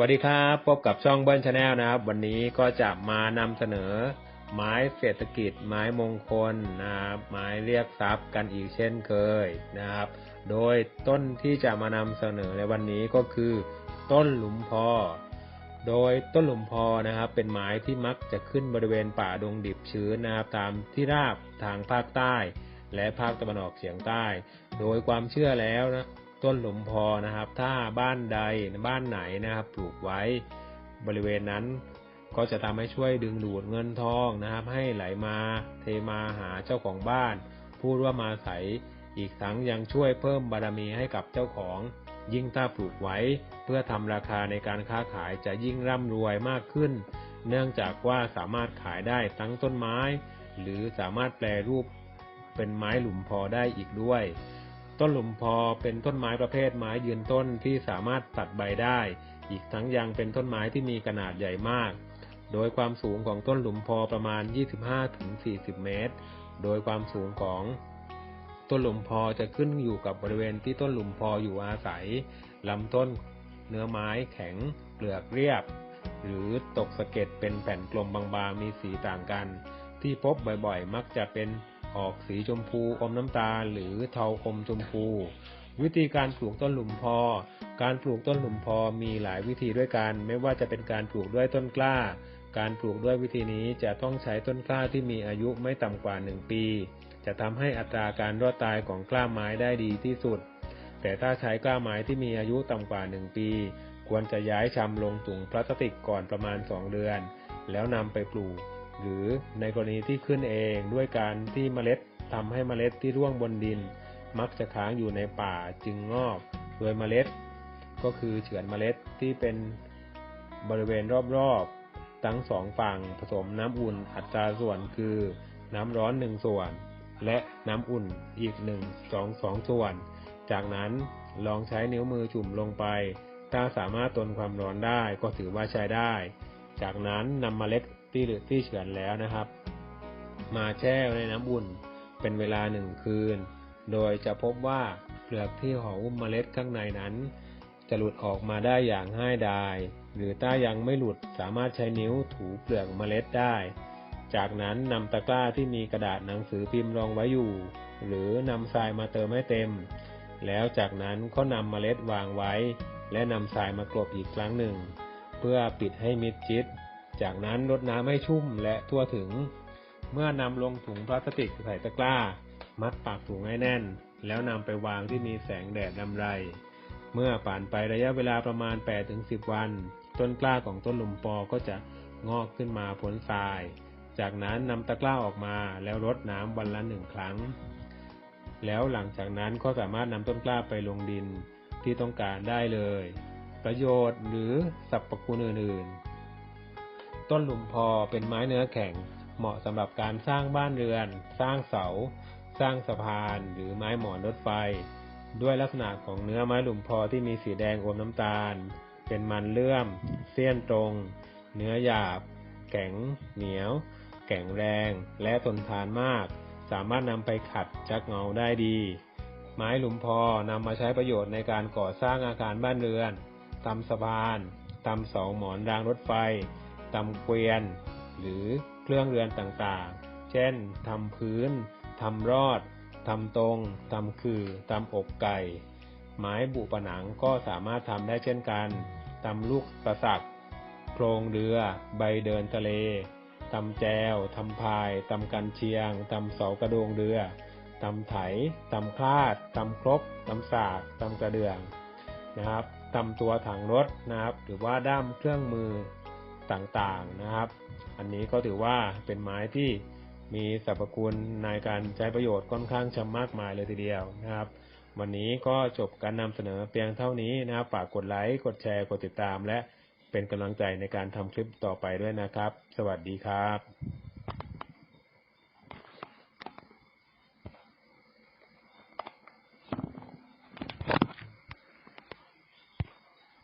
วัสดีครับ พบกับช่องเบิ้ลชาแนลนะครับ วันนี้ก็จะมานำเสนอ ไม้เศรษฐกิจ ไม้มงคลนะครับไม้เรียกทรัพย์กันอีกเช่นเคยนะครับ โดยต้นที่จะมานำเสนอในวันนี้ก็คือ ต้นหลุมพอ โดยต้นหลุมพอนะครับ เป็นไม้ที่มักจะขึ้นบริเวณป่าดงดิบชื้นนะครับ ตามที่ราบทางภาคใต้ และภาคตะวันออกเฉียงใต้ โดยความเชื่อแล้วนะ ต้นหลุมพอนะครับ ถ้าบ้านใดบ้านไหนนะครับ ปลูกไว้บริเวณนั้น ก็จะทำให้ช่วยดึงดูดเงินทองนะครับ ให้ไหลมาเทมาหาเจ้าของบ้าน พูดว่ามาใสอีกทั้งยังช่วยเพิ่มบารมีให้กับเจ้าของ ยิ่งถ้าปลูกไว้ เพื่อทำราคาในการค้าขายจะยิ่งร่ำรวยมากขึ้น เนื่องจากว่าสามารถขายได้ทั้งต้นไม้ หรือสามารถแปลรูปเป็นไม้หลุมพอได้อีกด้วย ต้นหลุมพอเป็นต้นไม้ประเภทไม้ยืนต้นที่สามารถตัดใบได้ อีกทั้งยังเป็นต้นไม้ที่มีขนาดใหญ่มาก โดยความสูงของต้นหลุมพอประมาณ 25-40 เมตร โดยความสูงของต้นหลุมพอจะขึ้นอยู่กับบริเวณที่ต้นหลุมพออยู่อาศัยลำต้นเนื้อไม้แข็งเปลือกเรียบ หรือตกสะเก็ดเป็นแผ่นกลมบางๆมีสีต่างกัน ที่พบบ่อยๆ มักจะเป็น ออกสีชมพูอมน้ำตาลหรือเทาอมชมพู วิธีการปลูกต้นหลุมพอ การปลูกต้นหลุมพอมีหลายวิธีด้วยกัน ไม่ว่าจะเป็นการปลูกด้วยต้นกล้า การปลูกด้วยวิธีนี้จะต้องใช้ต้นกล้าที่มีอายุไม่ต่ำกว่า 1 ปี จะทำให้อัตราการรอดตายของกล้าไม้ได้ดีที่สุด แต่ถ้าใช้กล้าไม้ที่มีอายุต่ำกว่า 1 ปี ควรจะย้ายชำลงถุงพลาสติกก่อนประมาณ 2 เดือน แล้วนำไปปลูก หรือในกรณีที่ขึ้นเองด้วยการที่เมล็ดทำให้เมล็ดที่ร่วงบนดิน มักจะค้างอยู่ในป่าจึงงอก โดยเมล็ด ก็คือเฉือนเมล็ดที่เป็นบริเวณรอบๆ ทั้งสองฝั่งผสมน้ำอุ่นอัตราส่วนคือน้ำร้อนหนึ่งส่วน และน้ำอุ่นอีกหนึ่งสองสองส่วน จากนั้นลองใช้นิ้วมือจุ่มลงไป ถ้าสามารถทนความร้อนได้ก็ถือว่าใช้ได้ จากนั้นนำเมล็ดที่หรือที่เฉือนแล้วนะครับ มาแช่ในน้ำอุ่นเป็นเวลาหนึ่งคืน โดยจะพบว่าเปลือกที่ห่อหุ้มเมล็ดข้างในนั้น จะหลุดออกมาได้อย่างง่ายดายหรือถ้ายังไม่หลุดสามารถใช้นิ้วถูเปลือกเมล็ดได้ จากนั้นนำตะกร้าที่มีกระดาษหนังสือพิมพ์รองไว้อยู่ หรือนำทรายมาเติมให้เต็ม แล้วจากนั้นก็นำเมล็ดวางไว้ และนำทรายมากรบอีกครั้งหนึ่ง เพื่อปิดให้มิดชิด จากนั้นรดน้ำให้ชุ่มและทั่วถึง เมื่อนำลงถุงพลาสติกใส่ตะกร้า มัดปากถุงให้แน่น แล้วนำไปวางที่มีแสงแดดลำไร เมื่อผ่านไประยะเวลาประมาณ 8-10 วัน ต้นกล้าของต้นลุมปอก็จะงอกขึ้นมาพ้นทราย จากนั้นนำตะกร้าออกมาแล้วรดน้ำวันละหนึ่งครั้ง แล้วหลังจากนั้นก็สามารถนำต้นกล้าไปลงดินที่ต้องการได้เลย ประโยชน์หรือสรรพคุณอื่นๆ ต้นหลุมพอเป็นไม้เนื้อแข็ง เหมาะสำหรับการสร้างบ้านเรือน สร้างเสา สร้างสะพานหรือไม้หมอนรถไฟ ด้วยลักษณะของเนื้อไม้หลุมพอที่มีสีแดงอมน้ำตาล เป็นมันเลื่อม เสี้ยนตรง เนื้อหยาบ แข็ง เหนียว แข็งแรง และทนทานมาก สามารถนำไปขัดจักเงาได้ดีไม้หลุมพอนำมาใช้ประโยชน์ในการก่อสร้างอาคารบ้านเรือน ทำสะพานทำเสาหมอนรางรถไฟทำเกวียน หรือเครื่องเรือนต่างๆ เช่นทำพื้นทำรอดทำตรงทำคือทำอกไก่ ไม้บุปนังก็สามารถทำได้เช่นกันทำลูกประสักโครงเรือ ใบเดินทะเลทำแจวทำพายทำกันเชียงทำเสากระโดงเรือทำไถทำคลาดทำครบทำสากทำกระเดื่องนะครับ ทำตัวถังรถนะครับ หรือว่าด้ามเครื่องมือต่างๆนะครับ อันนี้ก็ถือว่าเป็นไม้ที่มีสรรพคุณในการใช้ประโยชน์ค่อนข้างชำมากมายเลยทีเดียวนะครับ วันนี้ก็จบการนำเสนอเพียงเท่านี้นะครับฝากกดไลค์กดแชร์กดติดตาม และเป็นกำลังใจในการทำคลิปต่อไปด้วยนะครับ สวัสดีครับ